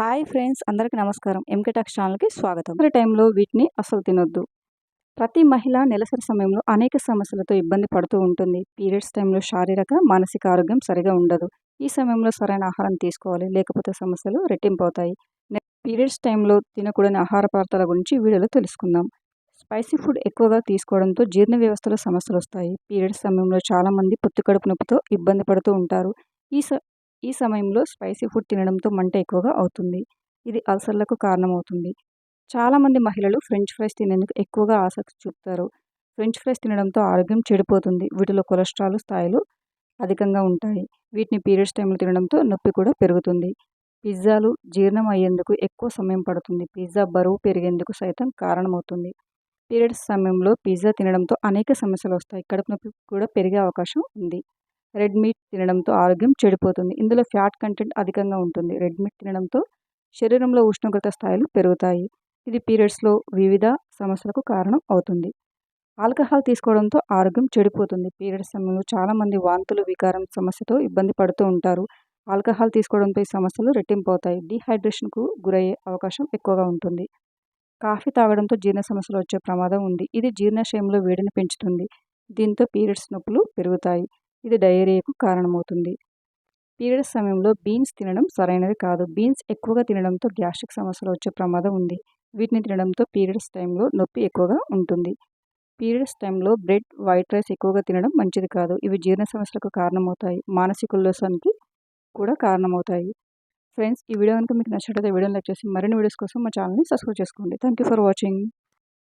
Hi friends అందరికీ నమస్కారం. ఎంకటాక్స్ ఛానల్కి స్వాగతం. ఈ టైంలో వీటిని అసలు తినొద్దు. ప్రతి మహిళ నెలసరి సమయంలో అనేక సమస్యలతో ఇబ్బంది పడుతూ ఉంటుంది. పీరియడ్స్ టైంలో శారీరక మానసిక ఆరోగ్యం సరిగా ఉండదు. ఈ సమయంలో సరైన ఆహారం తీసుకోవాలి. లేకపోతే సమస్యలు రెట్టింపు అవుతాయి పీరియడ్స్ టైంలో తినకూడని ఆహార పదార్థాల గురించి వీడియోలో తెలుసుకుందాం. స్పైసీ ఫుడ్ ఎక్కువగా తీసుకోవడంతో జీర్ణ వ్యవస్థలో సమస్యలు వస్తాయి పీరియడ్స్ సమయంలో చాలామంది పొత్తి కడుపు నొప్పితో ఇబ్బంది పడుతూ ఉంటారు. ఈ స ఈ సమయంలో స్పైసీ ఫుడ్ తినడంతో మంట ఎక్కువగా అవుతుంది. ఇది అల్సర్లకు కారణమవుతుంది. చాలామంది మహిళలు ఫ్రెంచ్ ఫ్రైస్ తినేందుకు ఎక్కువగా ఆసక్తి చూపుతారు. ఫ్రెంచ్ ఫ్రైస్ తినడంతో ఆరోగ్యం చెడిపోతుంది. వీటిలో కొలెస్ట్రాల్ స్థాయిలు అధికంగా ఉంటాయి. వీటిని పీరియడ్స్ టైంలో తినడంతో నొప్పి కూడా పెరుగుతుంది. పిజ్జాలు జీర్ణం అయ్యేందుకు ఎక్కువ సమయం పడుతుంది. పిజ్జా బరువు పెరిగేందుకు సైతం కారణమవుతుంది. పీరియడ్స్ సమయంలో పిజ్జా తినడంతో అనేక సమస్యలు వస్తాయి. కడుపు నొప్పి కూడా పెరిగే అవకాశం ఉంది. రెడ్ మీట్ తినడంతో ఆరోగ్యం చెడిపోతుంది. ఇందులో ఫ్యాట్ కంటెంట్ అధికంగా ఉంటుంది. రెడ్ మీట్ తినడంతో శరీరంలో ఉష్ణోగ్రత స్థాయిలు పెరుగుతాయి. ఇది పీరియడ్స్లో వివిధ సమస్యలకు కారణం అవుతుంది. ఆల్కహాల్ తీసుకోవడంతో ఆరోగ్యం చెడిపోతుంది. పీరియడ్స్ సమయంలో చాలామంది వాంతులు వికారం సమస్యతో ఇబ్బంది పడుతూ ఉంటారు. ఆల్కహాల్ తీసుకోవడంతో ఈ సమస్యలు రెట్టింపు అవుతాయి డీహైడ్రేషన్కు గురయ్యే అవకాశం ఎక్కువగా ఉంటుంది. కాఫీ తాగడంతో జీర్ణ సమస్యలు వచ్చే ప్రమాదం ఉంది. ఇది జీర్ణాశయంలో వేడిని పెంచుతుంది. దీంతో పీరియడ్స్ నొప్పులు పెరుగుతాయి. ఇది డయేరియాకు కారణమవుతుంది. పీరియడ్స్ సమయంలో బీన్స్ తినడం సరైనది కాదు. బీన్స్ ఎక్కువగా తినడంతో గ్యాస్ట్రిక్ సమస్యలు వచ్చే ప్రమాదం ఉంది. వీటిని తినడంతో పీరియడ్స్ టైంలో నొప్పి ఎక్కువగా ఉంటుంది. పీరియడ్స్ టైంలో బ్రెడ్ వైట్ రైస్ ఎక్కువగా తినడం మంచిది కాదు. ఇవి జీర్ణ సమస్యలకు కారణమవుతాయి. మానసిక ఉల్లాసానికి కూడా కారణమవుతాయి. ఫ్రెండ్స్ ఈ వీడియో కనుక మీకు నచ్చినట్లయితే వీడియోని లైక్ చేసి మరిన్ని వీడియోస్ కోసం మా ఛానల్ని సబ్స్క్రైబ్ చేసుకోండి. Thank you for watching.